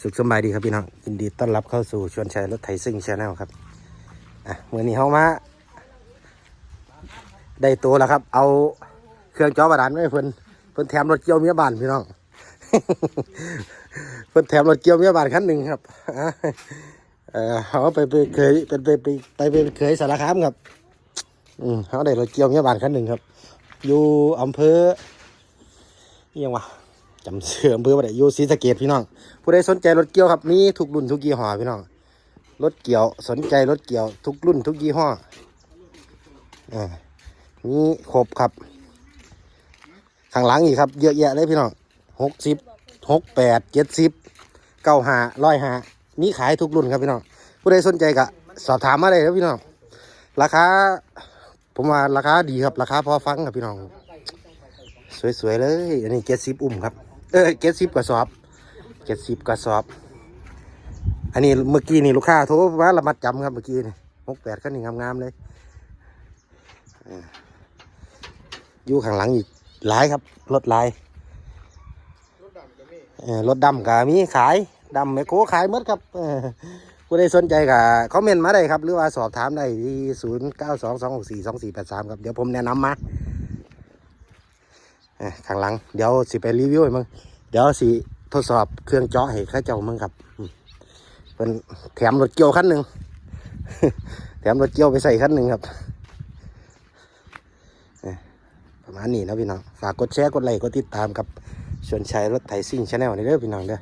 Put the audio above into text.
สุขสบายดีครับพี่น้องยินดีต้อนรับเข้าสู่ชวนชัยรถไถซิ่งชาแนลครับอะเมื่อนี้เขามาได้ตัวแล้วครับ เอาเครื่องจอบาดาลไว้เพิ่นเพิ่นแถมรถเกี่ยวเมียบานพี่น้อง เพิ่นแถมรถเกี่ยวเมียบานคันหนึ่งครับเออเขาไปไปเคยเป็นไปไปไปเป็นเคยสารคามครับ อืมเขาได้รถเกี่ยวเมียบานคันหนึ่งครับ อยู่อำเภอยังวะ จำเสื่ออำเภอบ่ได้อยู่ศรีสะเกดพี่น้อง ผู้ใดสนใจรถเกี่ยวครับมีทุกรุ่นทุกยี่ห้อพี่น้อง รถเกี่ยวสนใจรถเกี่ยว ทุกรุ่นทุกยี่ห้ออ่ามีครบครับ ข้างหลังอีกครับ เยอะแยะเลยพี่น้องหกสิบหกแปดเจ็ดสิบเก้าห้าร้อยห้ามีขายทุกรุ่นครับพี่น้อง ผู้ใดสนใจก็สอบถามมาได้ครับพี่น้อง ราคาผมว่าราคาดีครับ ราคาพอฟังครับพี่น้อง สวยๆเลย อันนี้เจ็ดสิบอุ้มครับ เออเจ็ดสิบกระสอบเจ็ดสิบกระสอบ อันนี้เมื่อกี้นี่ลูกค้าโทรมาระมัดจำครับเมื่อกี้นี่หกแปดขั้นนี่งามๆเลยอยู่ข้างหลังอีกหลายครับรถลายรถดำก็มีขายดำไมโคขายหมดครับผู้ใดสนใจก็คอมเมนต์มาได้ครับ หรือว่าสอบถามได้ที่ศูนย์เก้าสองสองหกสี่สองสี่แปดสามครับ เดี๋ยวผมแนะนำมา ข้างหลัง เดี๋ยวสิไปรีวิวให้มึงเดี๋ยวสิทดสอบเครื่องเจาะให้ข้าเจ้ามึงครับเป็นแถมรถเกี่ยวคันหนึ่งแถมรถเกี่ยวไปใส่คันหนึ่งครับประมาณนี้นะพี่น้อง ฝากกดแชร์ กดไลค์ กดติดตามกับชวนชัยรถไถซิ่งชาแนลนี่เด้อพี่น้องเด้อ